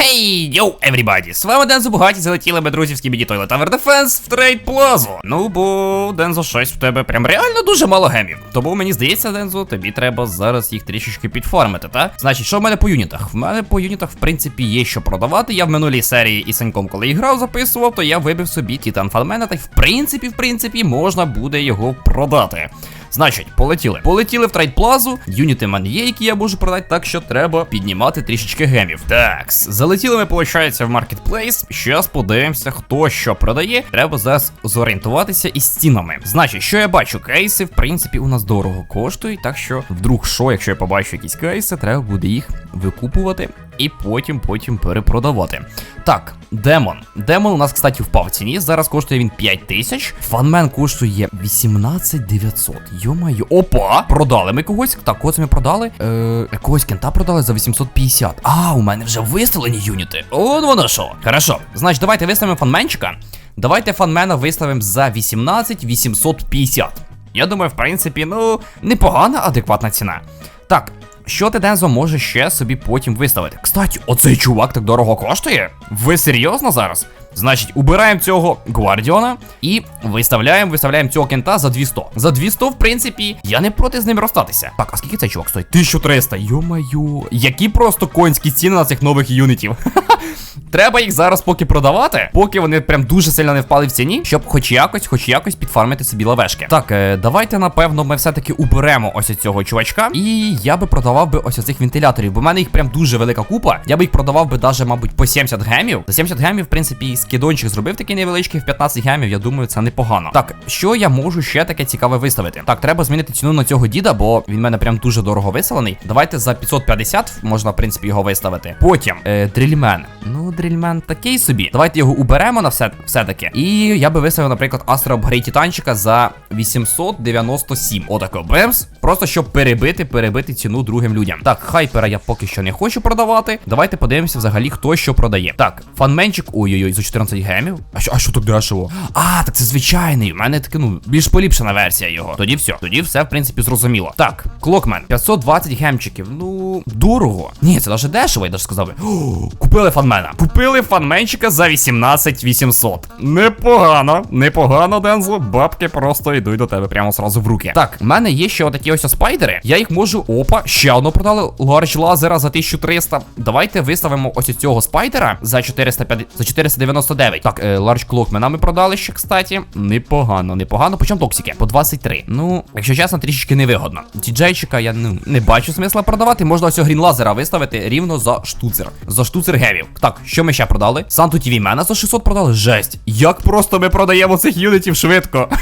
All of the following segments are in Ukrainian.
Хей, йоу, everybody! З вами Дензо Бугаті, залетіли ми друзі в Скібіді Toilet Tower Defense в трейд плазу. Ну, бо Дензо 6 в тебе прям реально дуже мало гемів. Тому мені здається, Дензо, тобі треба зараз їх трішечки підформити, та? Значить, що в мене по юнітах? В мене по юнітах, в принципі, є що продавати. Я в минулій серії і Саньком, коли грав, записував, то я вибив собі Титан Фалмена, та й в принципі, в принципі, можна буде його продати. Значить, полетіли. Полетіли в трейдплазу. Юніти в є, які я можу продати, так що треба піднімати трішечки гемів. Так, залетіли ми, виходить, в маркетплейс. Щас подивимося, хто що продає. Треба зараз зорієнтуватися із цінами. Значить, що я бачу, кейси, в принципі, у нас дорого коштують. Так що, вдруг що, якщо я побачу якісь кейси, треба буде їх викупувати і потім потім перепродавати. Так, демон. Демон у нас, кстати, впав в ціні. Зараз коштує він 5 тисяч. Фанмен коштує 18 900. Йо-майо. Опа! Продали ми когось. Так, кого ми продали? Е, якогось кента продали за 850. А, у мене вже виставлені юніти. Он воно що. Хорошо. Значить, давайте виставимо фанменчика. Давайте фанмена виставимо за 18 850. Я думаю, в принципі, ну, непогана, адекватна ціна. Так, що ти Дензо може ще собі потім виставити? Кстати, оцей чувак так дорого коштує? Ви серйозно зараз? Значить, убираємо цього Гвардіона і виставляємо, виставляємо цього кента за 200. За 200, в принципі, я не проти з ним розстатися. Так, а скільки цей чувак стоїть? 1300. Йо-маю. Які просто конські ціни на цих нових юнітів. Треба їх зараз поки продавати, поки вони прям дуже сильно не впали в ціні, щоб хоч якось, хоч якось підфармити собі лавешки. Так, е, давайте, напевно, ми все-таки уберемо ось цього чувачка. І я би продавав би ось цих вентиляторів, бо в мене їх прям дуже велика купа. Я би їх продавав би даже, мабуть, по 70 гемів. За 70 гемів, в принципі, і скидончик зробив такий невеличкий в 15 гемів. Я думаю, це непогано. Так, що я можу ще таке цікаве виставити? Так, треба змінити ціну на цього діда, бо він в мене прям дуже дорого виселений. Давайте за 550 можна, в принципі, його виставити. Потім е, дрільмен. Ну, дрільмен такий собі. Давайте його уберемо на все все-таки. І я би виставив, наприклад, Астро Апгрейд Титанчика за 897. Отако бемс. Просто щоб перебити, перебити ціну другим людям. Так, хайпера я поки що не хочу продавати. Давайте подивимося взагалі, хто що продає. Так, фанменчик. Ой-ой-ой, за 14 гемів. А що, а що так дешево? А, так це звичайний. У мене таке, ну, більш поліпшена версія його. Тоді все. Тоді все, в принципі, зрозуміло. Так, клокмен, 520 гемчиків. Ну, дорого. Ні, це навіть дешево, я даже сказав. О, купили фанмена. Купили фанменчика за 18 800. Непогано, непогано, Дензо. Бабки просто йдуть до тебе прямо сразу в руки. Так, в мене є ще отакі ось спайдери. Я їх можу. Опа, ще одну продали. Ларч лазера за 1300. Давайте виставимо ось цього спайдера за 450, за 499. Так, е, ларч клокмена ми продали ще, кстати. Непогано, непогано. Почому токсики? По 23. Ну, якщо чесно, трішечки невигодно. Діджейчика я ну, не бачу смисла продавати. Можна ось грін лазера виставити рівно за штуцер. За штуцер гевів. Так, що ми ще продали? Санту TV Мена за 600 продали. Жесть. Як просто ми продаємо цих юнітів швидко.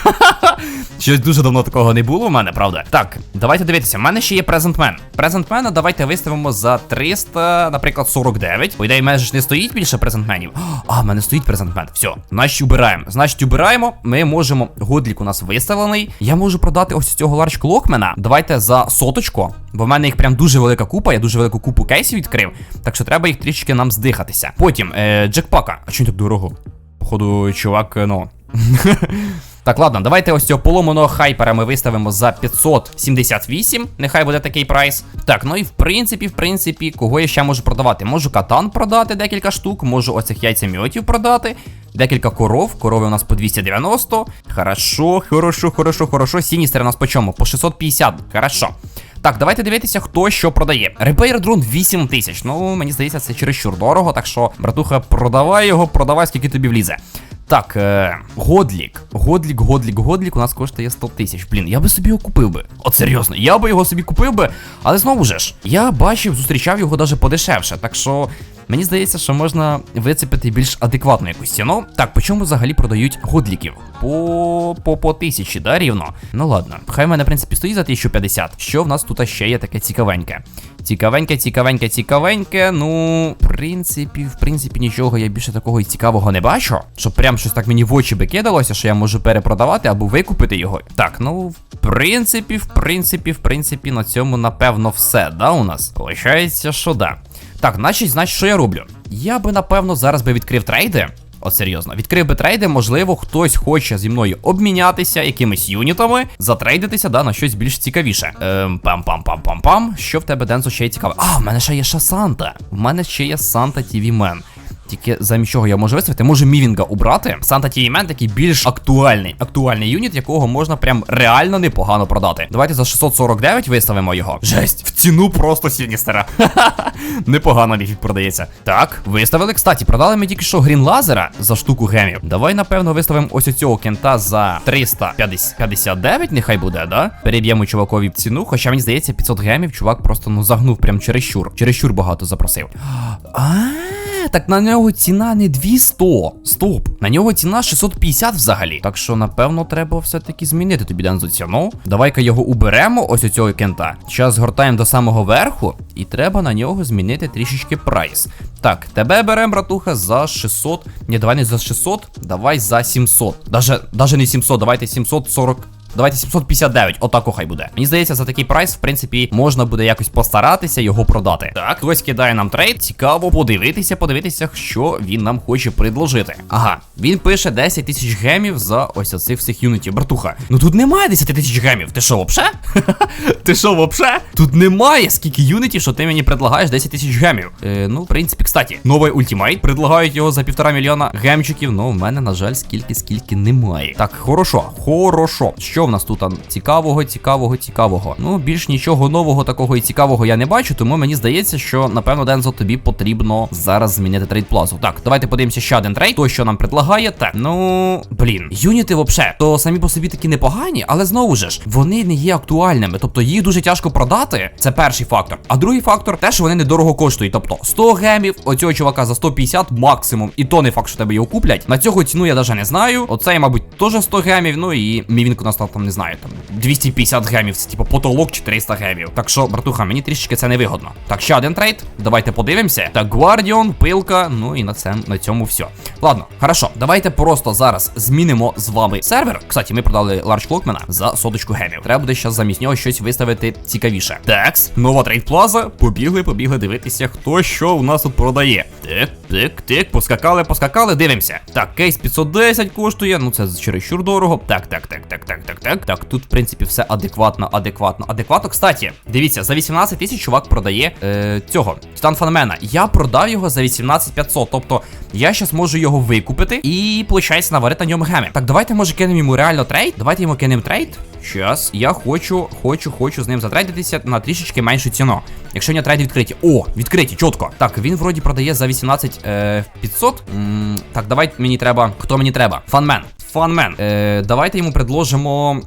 Щось дуже давно такого не було в мене, правда? Так, давайте дивитися. У мене ще є презентмен. Презентмена давайте виставимо за 300, наприклад, 49. По ідеї, в мене ж не стоїть більше презентменів. А, в мене стоїть презентмен. Все, значить, убираємо. Значить, убираємо. Ми можемо. Годлік у нас виставлений. Я можу продати ось цього ларч клокмена. Давайте за соточку. Бо в мене їх прям дуже велика купа. Я дуже велику купу кейсів відкрив. Так що треба їх трішки нам здихатися. Потім е, джекпака. А чому так дорого? Походу, чувак, ну. Так, ладно, давайте ось цього поломаного хайпера ми виставимо за 578. Нехай буде такий прайс. Так, ну і в принципі, в принципі, кого я ще можу продавати? Можу катан продати декілька штук, можу оцих яйцемьотів продати. Декілька коров. Корови у нас по 290. Хорошо, хорошо, хорошо, хорошо. Сіністер у нас по чому? По 650. Хорошо. Так, давайте дивитися, хто що продає. Repair дрон 8 тисяч. Ну, мені здається, це чересчур дорого, так що, братуха, продавай його, продавай, скільки тобі влізе. Так, е, Годлік. Годлік, Годлік, Годлік у нас коштує 100 тисяч. Блін, я би собі його купив би. От серйозно, я би його собі купив би, але знову же ж, я бачив, зустрічав його даже подешевше. Так що мені здається, що можна вицепити більш адекватну якусь ціну. Так, по чому взагалі продають годліків? По по, по тисячі, да, рівно? Ну ладно, хай в мене, в принципі, стоїть за 1050. Що в нас тут ще є таке цікавеньке? Цікавеньке, цікавеньке, цікавеньке. Ну, в принципі, в принципі, нічого я більше такого і цікавого не бачу. Щоб прям щось так мені в очі би кидалося, що я можу перепродавати або викупити його. Так, ну, в принципі, в принципі, в принципі, на цьому, напевно, все, да, у нас? Получається, що да. Так, значить, значить, що я роблю? Я би, напевно, зараз би відкрив трейди. От серйозно. Відкрив би трейди, можливо, хтось хоче зі мною обмінятися якимись юнітами, затрейдитися, да, на щось більш цікавіше. Ем, пам-пам-пам-пам-пам. Що в тебе Дензо ще є цікаве? А, в мене ще є ще Санта. В мене ще є Санта TV Мен. Тільки замість чого я можу виставити, можу Мівінга убрати. Санта Тіємен такий більш актуальний. Актуальний юніт, якого можна прям реально непогано продати. Давайте за 649 виставимо його. Жесть, в ціну просто Сіністера. Непогано міфік продається. Так, виставили. Кстати, продали ми тільки що грін лазера за штуку гемів. Давай, напевно, виставимо ось цього кента за 359, нехай буде, да? Переб'ємо чувакові ціну. Хоча мені здається, 500 гемів чувак просто ну загнув прям чересчур. Чересчур багато запросив. А. Так на нього ціна не 200. Стоп. На нього ціна 650 взагалі. Так що, напевно, треба все-таки змінити тобі Дензо ціну. Давай-ка його уберемо, ось у цього кента. Зараз згортаємо до самого верху, і треба на нього змінити трішечки прайс. Так, тебе беремо, братуха, за 600. Ні, давай не за 600, давай за 700. Даже, даже не 700, давайте 740. Давайте 759, отако хай буде. Мені здається, за такий прайс, в принципі, можна буде якось постаратися його продати. Так, хтось кидає нам трейд. Цікаво подивитися, подивитися, що він нам хоче предложити. Ага, він пише 10 тисяч гемів за ось оцих всіх юнітів. Братуха, ну тут немає 10 тисяч гемів. Ти що, вообще? Ти що, вообще? Тут немає скільки юнітів, що ти мені предлагаєш 10 тисяч гемів. Е, ну, в принципі, кстати, новий ультимейт. Предлагають його за півтора мільйона гемчиків. Ну, в мене, на жаль, скільки, скільки немає. Так, хорошо, хорошо. Що в нас тут цікавого, цікавого, цікавого? Ну, більш нічого нового такого і цікавого я не бачу, тому мені здається, що напевно, Дензо, тобі потрібно зараз змінити трейд плазу. Так, давайте подивимося ще один трейд. Той, що нам предлагає. Так, ну блін, юніти, вообще, то самі по собі такі непогані, але знову ж вони не є актуальними. Тобто їх дуже тяжко продати. Це перший фактор. А другий фактор те, що вони недорого коштують. Тобто 100 гемів, оцього чувака за 150 максимум. І то не факт, що тебе його куплять. На цього ціну я навіть не знаю. Оцей, мабуть, теж 100 гемів. Ну і мівінку настав там не знаю, там 250 гемів, це типу потолок 400 гемів. Так що, братуха, мені трішечки це не вигодно. Так, ще один трейд. Давайте подивимося. Так, Гвардіон, пилка. Ну і на це на цьому все. Ладно, хорошо, давайте просто зараз змінимо з вами сервер. Кстати, ми продали Large Clockman за соточку гемів. Треба буде зараз замість нього щось виставити цікавіше. Такс, нова трейд плаза. Побігли, побігли дивитися, хто що у нас тут продає. Так, так, так, поскакали, поскакали, дивимося. Так, кейс 510 коштує. Ну це чересчур дорого. Так, так, так, так, так, так, так. Так, тут, в принципі, все адекватно, адекватно, адекватно. Кстати, дивіться, за 18 тисяч чувак продає е, цього Стан Фанмена. Я продав його за 18 500. Тобто я зараз можу його викупити і, виходить, наварити на ньому геми. Так, давайте, може, кинемо йому реально трейд. Давайте йому кинемо трейд. Щас, я хочу, хочу, хочу з ним затрейдитися на трішечки меншу ціну. Якщо не трейди відкриті. О, відкриті, чітко. Так, він вроді продає за 18 е, 500. М так, давай мені треба. Хто мені треба? Фанмен. Фанмен. Е, давайте йому предложимо.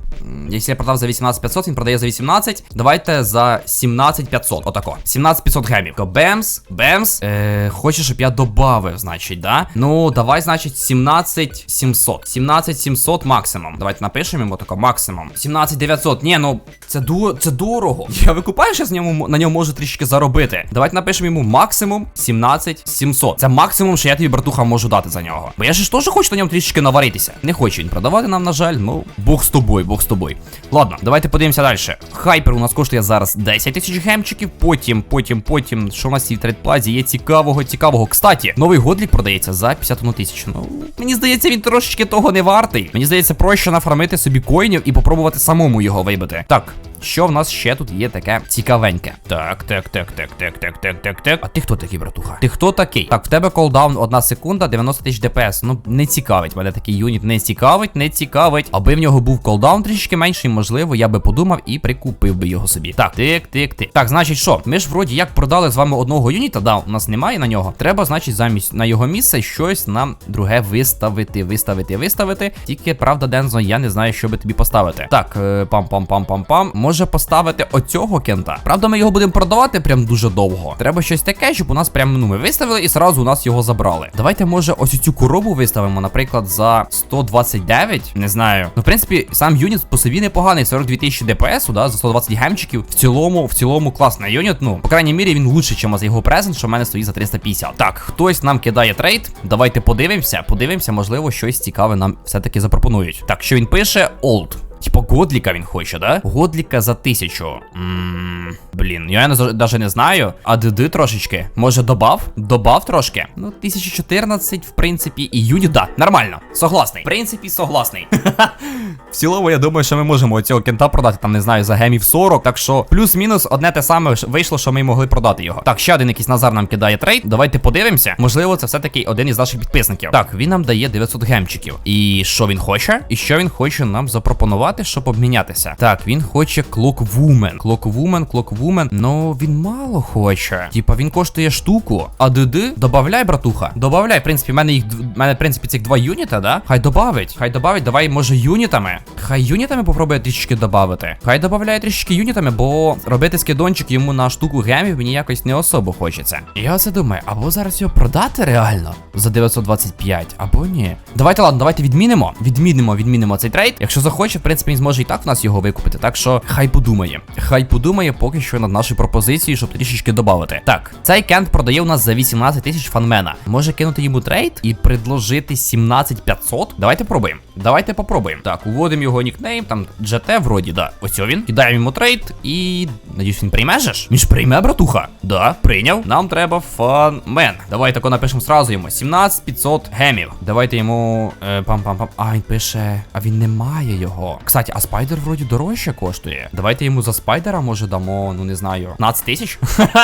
Якщо я продав за 18500, він продає за 18. Давайте за 17500. Отако. 17500 гемів. Бемс, бемс. Е, хоче, щоб я добавив, значить, да? Ну, давай, значить, 17700. 17700 максимум. Давайте напишемо йому тако, максимум. 17900. Ні, ну це ду це дорого. Я викупаю, що з ньому на ньому можу трішки заробити. Давайте напишемо йому максимум 17700. Це максимум, що я тобі, братуха, можу дати за нього. Бо я ж теж хочу на ньому трішки наваритися. Не хоче він продавати нам, на жаль. Ну, Бог з тобою, Бог з тобою. Ладно, давайте подивимося далі. Хайпер у нас коштує зараз 10 тисяч гемчиків. Потім, потім, потім, що у нас в трейдплазі, є цікавого, цікавого. Кстати, новий годлік продається за 51 тисячу. Ну, мені здається, він трошечки того не вартий. Мені здається, проще нафармити собі коїнів і попробувати самому його вибити. Так. Що в нас ще тут є таке цікавеньке? Так, так, так, так, так, так, так, так, так. А ти хто такий, братуха? Ти хто такий? Так, в тебе колдаун одна секунда, 90 тисяч ДПС. Ну, не цікавить. Мене такий юніт не цікавить, не цікавить. Аби в нього був колдаун трішки менший, можливо, я би подумав і прикупив би його собі. Так, тик, тик, тик. Так, значить, що? Ми ж вроді як продали з вами одного юніта, да, у нас немає на нього. Треба, значить, замість на його місце щось нам друге виставити, виставити, виставити. Тільки правда, Дензо, я не знаю, що би тобі поставити. Так, пам-пам-пам-пам-пам. Може поставити оцього кента. Правда, ми його будемо продавати прям дуже довго. Треба щось таке, щоб у нас прям ну ми виставили і зразу у нас його забрали. Давайте, може, ось цю коробу виставимо, наприклад, за 129. Не знаю. Ну, в принципі, сам юніт по собі непоганий. 42 тисячі ДПС, да, за 120 гемчиків. В цілому, в цілому класний юніт. Ну, по крайній мірі, він лучше, ніж його презент, що в мене стоїть за 350. Так, хтось нам кидає трейд. Давайте подивимося. Подивимося, можливо, щось цікаве нам все-таки запропонують. Так, що він пише? Old. Типа Годліка він хоче, да? Годліка за тисячу. Ммм, блін, я навіть не знаю. А ДД трошечки. Може добав? Добав трошки? Ну, 1014, в принципі, і юніт, да, нормально. Согласний. В принципі, согласний. В цілому, я думаю, що ми можемо цього кента продати, там не знаю, за гемів 40. Так що плюс-мінус одне те саме вийшло, що ми могли продати його. Так, ще один якийсь Назар нам кидає трейд. Давайте подивимося. Можливо, це все-таки один із наших підписників. Так, він нам дає 900 гемчиків. І що він хоче? І що він хоче нам запропонувати, щоб обмінятися? Так, він хоче Clockwoman. Clockwoman, Clockwoman. Ну, він мало хоче. Типа він коштує штуку. А ДД, добавляй, братуха. Добавляй. В принципі, в мене їх в мене, в принципі, цих два юніта, да? Хай добавить. Хай добавить. Давай, може, юнітами. Хай юнітами попробує трішечки додати. Хай додає трішечки юнітами, бо робити скидончик йому на штуку гемів мені якось не особо хочеться. Я оце думаю, або зараз його продати реально за 925, або ні. Давайте, ладно, давайте відмінимо. Відмінимо, відмінимо цей трейд. Якщо захоче, в принципі, він зможе і так в нас його викупити. Так що хай подумає. Хай подумає поки що над нашою пропозицією, щоб трішечки додати. Так, цей кент продає у нас за 18 тисяч фанмена. Може кинути йому трейд і предложити 17500? Давайте пробуємо. Давайте попробуємо. Так, уводимо його нікнейм, там GT вроді, да. Ось він. Кидаємо йому трейд і. Надіюсь, він прийме же ж? Він ж прийме, братуха. Да, прийняв. Нам треба фанмен. Давайте тако напишемо сразу йому. 17500 гемів. Давайте йому. Е, пам-пам-пам. А, він пише. А він не має його. Кстати, а спайдер вроді дорожче коштує. Давайте йому за спайдера, може, дамо, ну не знаю, 15 тисяч?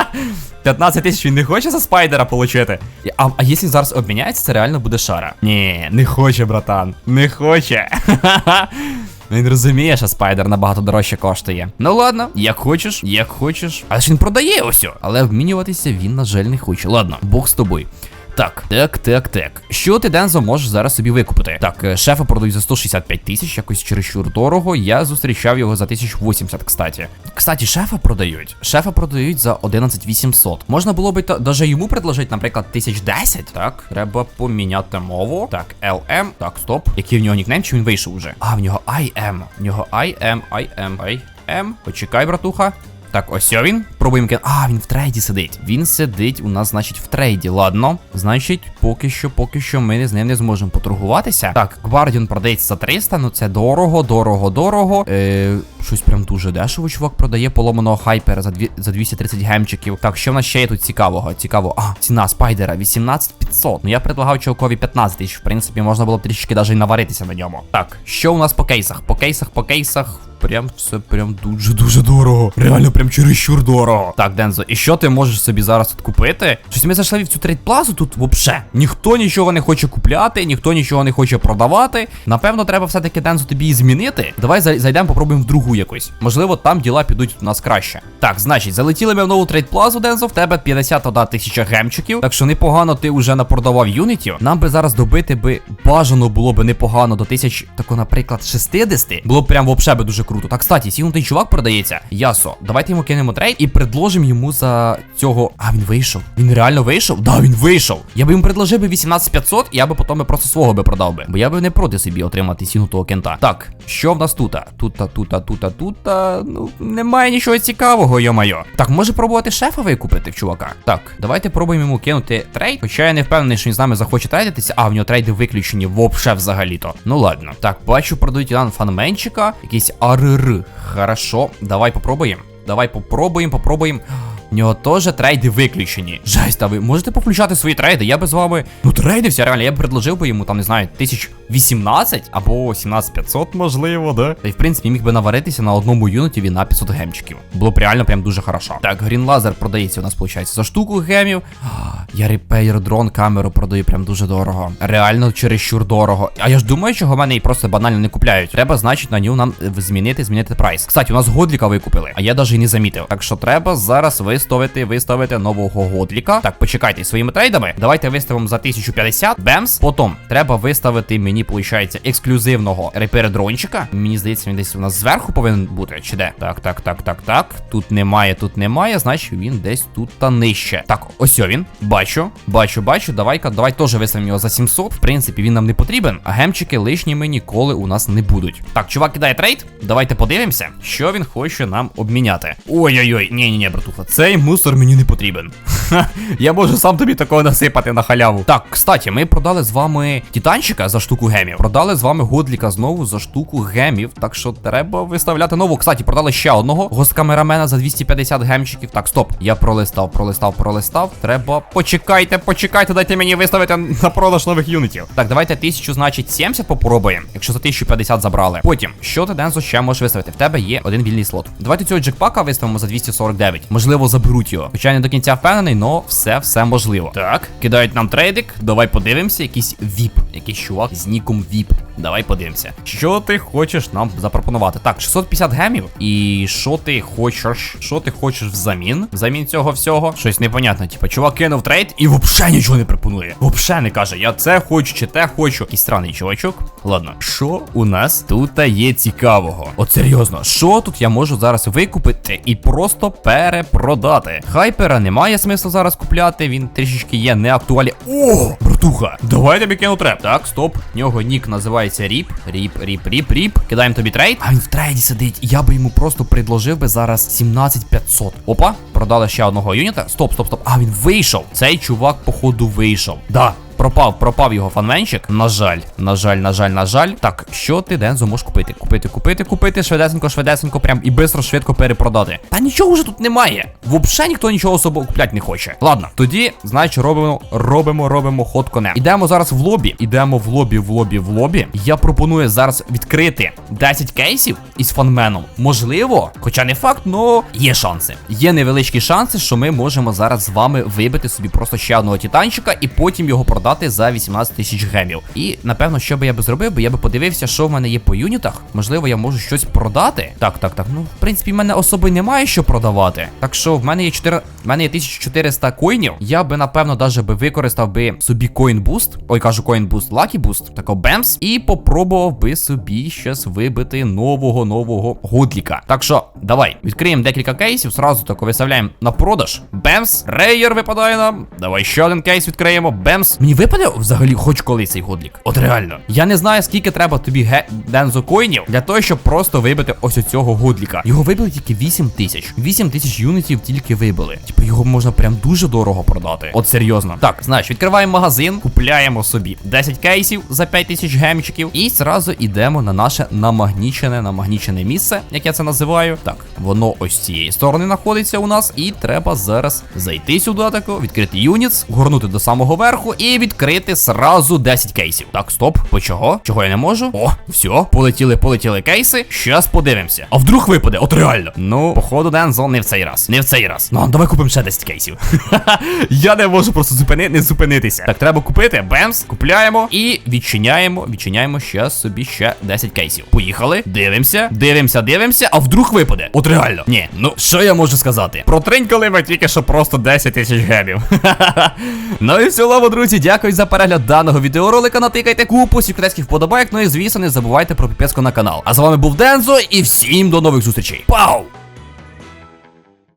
15 тисяч він не хоче за спайдера получити. А, а якщо зараз обміняється, це реально буде шара. Ні, не хоче, братан. Не хоче. Він розуміє, що спайдер набагато дорожче коштує. Ну ладно, як хочеш, як хочеш. Але ж він продає ось. Але обмінюватися він, на жаль, не хоче. Ладно, Бог з тобою. Так, так, так, так. Що ти, Дензо, можеш зараз собі викупити? Так, е, шефа продають за 165 тисяч, якось чересчур дорого. Я зустрічав його за 1080, кстати. Кстати, шефа продають. Шефа продають за 11800. Можна було би даже йому предложити, наприклад, 1010. Так, треба поміняти мову. Так, LM. Так, стоп. Який в нього нікнейм, чи він вийшов уже? А, в нього IM. В нього IM, IM, IM. Почекай, братуха. Так, ось він. Пробуємо кен. А, він в трейді сидить. Він сидить у нас, значить, в трейді. Ладно. Значить, поки що, поки що ми з ним не зможемо поторгуватися. Так, Гвардіон продається за 300, ну це дорого, дорого, дорого. Е, щось прям дуже дешево, чувак продає поломаного хайпера за, дві, за 230 гемчиків. Так, що в нас ще є тут цікавого? Цікаво. А, ціна спайдера 18500. Ну я предлагав чувакові 15 тисяч. В принципі, можна було б трішки навіть наваритися на ньому. Так, що у нас по кейсах? По кейсах, по кейсах. Прям все прям дуже-дуже дорого. Реально, прям чересчур дорого. Так, Дензо, і що ти можеш собі зараз тут купити? Щось ми зайшли в цю трейд-плазу тут вообще. Ніхто нічого не хоче купляти, ніхто нічого не хоче продавати. Напевно, треба все-таки Дензо тобі і змінити. Давай зайдемо, попробуємо в другу якусь. Можливо, там діла підуть у нас краще. Так, значить, залетіли ми в нову трейд-плазу, Дензо. В тебе 51 тисяча гемчиків. Так що непогано ти вже напродавав юнітів. Нам би зараз добити би бажано було би непогано до тисяч, тако, наприклад, 60. Було б прям вообще би дуже круто. Так, кстати, сігнутий чувак продається. Ясо, давайте йому кинемо трейд і предложимо йому за цього. А він вийшов. Він реально вийшов? Да, він вийшов. Я би йому предложив би 18500, я би потім просто свого би продав би. Бо я би не проти собі отримати сігнутого кента. Так, що в нас тут? Тута, тута, тута, тута. Ну, немає нічого цікавого, йо-майо. Так, може пробувати шефа викупити в чувака. Так, давайте пробуємо йому кинути трейд. Хоча я не впевнений, що він з нами захоче трейдитися. А, в нього трейди виключені вообще взагалі-то. Ну ладно. Так, бачу, продають фанменчика. Якийсь АРР. Хорошо, давай попробуємо. Давай попробуємо, попробуємо. В нього теж трейди виключені. Жесть, а ви можете повключати свої трейди? Я би з вами. Ну, трейдився, реально, я б предложив би йому, там, не знаю, 1018 або 17500, можливо, да? Та й в принципі міг би наваритися на одному юнітіві на 500 гемчиків. Було б реально прям дуже хорошо. Так, Laser продається у нас, виходить, за штуку гемів. Я репейр дрон камеру продаю прям дуже дорого. Реально чересчур дорого. А я ж думаю, чого мене і просто банально не купляють. Треба, значить, на нього нам е, змінити, змінити прайс. Кстати, у нас годліка викупили, а я навіть і не замітив. Так що треба зараз виставити, виставити нового годліка. Так, почекайте своїми трейдами. Давайте виставимо за 1050 бемс. Потім треба виставити мені, виходить, ексклюзивного репер-дрончика. Мені здається, він десь у нас зверху повинен бути. Чи де? Так, так, так, так, так. Тут немає, тут немає. Значить, він десь тут та нижче. Так, ось він. Бачу, бачу, бачу. Давай-ка, давай теж виставимо його за 700. В принципі, він нам не потрібен. А гемчики лишніми ніколи у нас не будуть. Так, чувак кидає трейд. Давайте подивимося, що він хоче нам обміняти. Ой-ой-ой, ні, ні, ні, братуха, цей мусор мені не потрібен. Ха, Я можу сам тобі такого насипати на халяву. Так, кстати, ми продали з вами титанчика за штуку гемів. Продали з вами годліка знову за штуку гемів. Так що треба виставляти нову. Кстати, продали ще одного госкамерамена за 250 гемчиків. Так, стоп. Я пролистав, пролистав, пролистав. Треба. Почекайте, почекайте, дайте мені виставити на продаж нових юнітів. Так, давайте 1000, значить, 70 попробуємо, якщо за 1050 забрали. Потім, що ти Дензо ще можеш виставити? В тебе є один вільний слот. Давайте цього джекпака виставимо за 249. Можливо, заберуть його. Хоча не до кінця впевнений, но все, все можливо. Так, кидають нам трейдик. Давай подивимося. Якийсь віп. Якийсь чувак з ніком віп. Давай подивимося. Що ти хочеш нам запропонувати? Так, 650 гемів. І що ти хочеш? Що ти хочеш взамін? Взамін цього всього? Щось непонятне. Типа, чувак кинув трейд і взагалі нічого не пропонує. Взагалі не каже, я це хочу чи те хочу. Якийсь странний чувачок. Ладно, що у нас тут є цікавого? От серйозно, що тут я можу зараз викупити і просто перепродати? Хайпера немає смислу зараз купляти, він трішечки є неактуалі. О, братуха, давай тобі кину треп. Так, стоп. В нього нік називається Ріп. Ріп, ріп, ріп, ріп. Кидаємо тобі трейд. А він в трейді сидить. Я би йому просто предложив би зараз 17500. Опа, продали ще одного юніта. Стоп, стоп, стоп. А він вийшов. Цей чувак, походу, вийшов. Да. Пропав, пропав його фанвенчик. На жаль, на жаль, на жаль, на жаль. Так, що ти Дензо можеш купити? Купити, купити, купити, швидесенько, швидесенько, прям і бистро, швидко перепродати. Та нічого вже тут немає. Взагалі ніхто нічого особо купляти не хоче. Ладно, тоді, значить, робимо, робимо, робимо ход конем. Ідемо зараз в лобі. Ідемо в лобі, в лобі, в лобі. Я пропоную зараз відкрити 10 кейсів із фанменом. Можливо, хоча не факт, но є шанси. Є невеличкі шанси, що ми можемо зараз з вами вибити собі просто ще одного титанчика і потім його продати за 18 тисяч гемів. І напевно, що би я би зробив, би я би подивився, що в мене є по юнітах. Можливо, я можу щось продати. Так, так, так. Ну, в принципі, в мене особи немає що продавати. Так що в мене є 4. В мене є 1400 коїнів. Я би, напевно, даже би використав би собі коін буст. Ой, кажу, коін буст, лакі буст, тако бемс. І попробував би собі щось вибити нового нового годліка. Так що, давай, відкриємо декілька кейсів, зразу тако виставляємо на продаж. Бемс, рейер випадає нам. Давай ще один кейс відкриємо. Бемс. Мені випаде взагалі хоч коли цей годлік. От реально. Я не знаю, скільки треба тобі ге дензо коїнів для того, щоб просто вибити ось цього годліка. Його вибили тільки 8 тисяч. 8 тисяч юнітів тільки вибили. Типу його можна прям дуже дорого продати. От серйозно. Так, знаєш, відкриваємо магазин, купляємо собі 10 кейсів за 5 тисяч гемчиків. І зразу йдемо на наше намагнічене, намагнічене місце, як я це називаю. Так, воно ось цієї сторони знаходиться у нас. І треба зараз зайти сюди тако, відкрити юніц, горнути до самого верху і відкрити сразу 10 кейсів. Так, стоп. По чого? Чого я не можу? О, все, полетіли, полетіли кейси. Щас подивимося. А вдруг випаде? От реально. Ну, походу, Дензо, не в цей раз. Не в цей раз. Ну, давай купимо ще 10 кейсів. я не можу просто зупини, не зупинитися. Так, треба купити. Бемс, купляємо і відчиняємо. Відчиняємо ще собі ще 10 кейсів. Поїхали. Дивимося, дивимося, дивимося. А вдруг випаде? От реально. Ні, ну що я можу сказати? Протринькали ми тільки що просто 10 тисяч гемів. ну і в цілому, друзі, дякую за перегляд даного відеоролика. Натикайте купу секретських вподобайок. Ну і звісно, не забувайте про підписку на канал. А з вами був Дензо, і всім до нових зустрічей. Пау!